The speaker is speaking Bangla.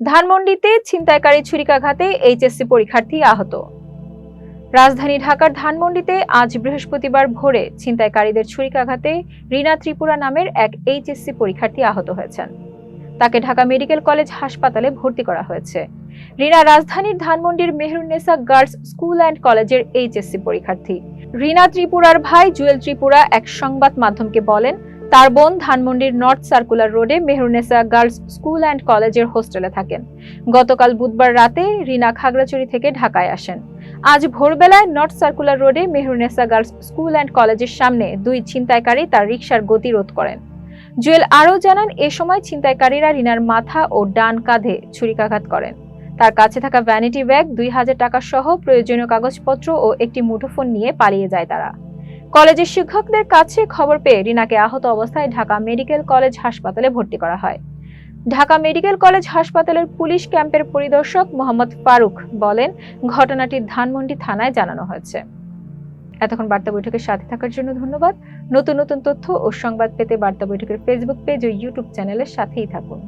ধানমন্ডিতে ছিনতাইকারী ছুরিকাঘাতে এইচএসসি পরীক্ষার্থী আহত। রাজধানী ঢাকার ধানমন্ডিতে আজ বৃহস্পতিবার ভোরে ছিনতাইকারীদের ছুরিকাঘাতে রিনা ত্রিপুরা নামের এক এইচএসসি পরীক্ষার্থী আহত হয়েছেন। তাকে ঢাকা মেডিকেল কলেজ হাসপাতালে ভর্তি করা হয়েছে। রিনা রাজধানীর ধানমন্ডির মেহরুন্নেসা গার্লস স্কুল অ্যান্ড কলেজের এইচএসসি পরীক্ষার্থী। রিনা ত্রিপুরার ভাই জুয়েল ত্রিপুরা এক সংবাদ মাধ্যমকে বলেন তার বোন ধানমন্ডির নর্থ সার্কুলার রোডে মেহরুনেসা গার্লস স্কুল অ্যান্ড কলেজের হোস্টেলে থাকেন। গতকাল বুধবার রাতে রিনা খাগড়াচুরি থেকে ঢাকায় আসেন। আজ ভোরবেলায় নর্থ সার্কুলার রোডে মেহরুনেসা গার্লস স্কুল অ্যান্ড কলেজের সামনে দুই ছিনতাইকারী তার রিকশার গতিরোধ করেন। জুয়েল আরও জানান, এ সময় ছিনতাইকারীরা রিনার মাথা ও ডান কাঁধে ছুরিকাঘাত করেন। তার কাছে থাকা ভ্যানিটি ব্যাগ, দুই হাজার টাকা সহ প্রয়োজনীয় কাগজপত্র ও একটি মুঠোফোন নিয়ে পালিয়ে যায় তারা। কলেজের শিক্ষকদের কাছে খবর পেয়ে রিনাকে আহত অবস্থায় ঢাকা মেডিকেল কলেজ হাসপাতালে ভর্তি করা হয়। ঢাকা মেডিকেল কলেজ হাসপাতালের পুলিশ ক্যাম্পের পরিদর্শক মোহাম্মদ ফারুক বলেন, ঘটনাটি ধানমন্ডি থানায় জানানো হয়েছে। এতক্ষণ বার্তা বৈঠকের সাথে থাকার জন্য ধন্যবাদ। নতুন নতুন তথ্য ও সংবাদ পেতে বার্তা বৈঠকের ফেসবুক পেজ ও ইউটিউব চ্যানেলের সাথেই থাকুন।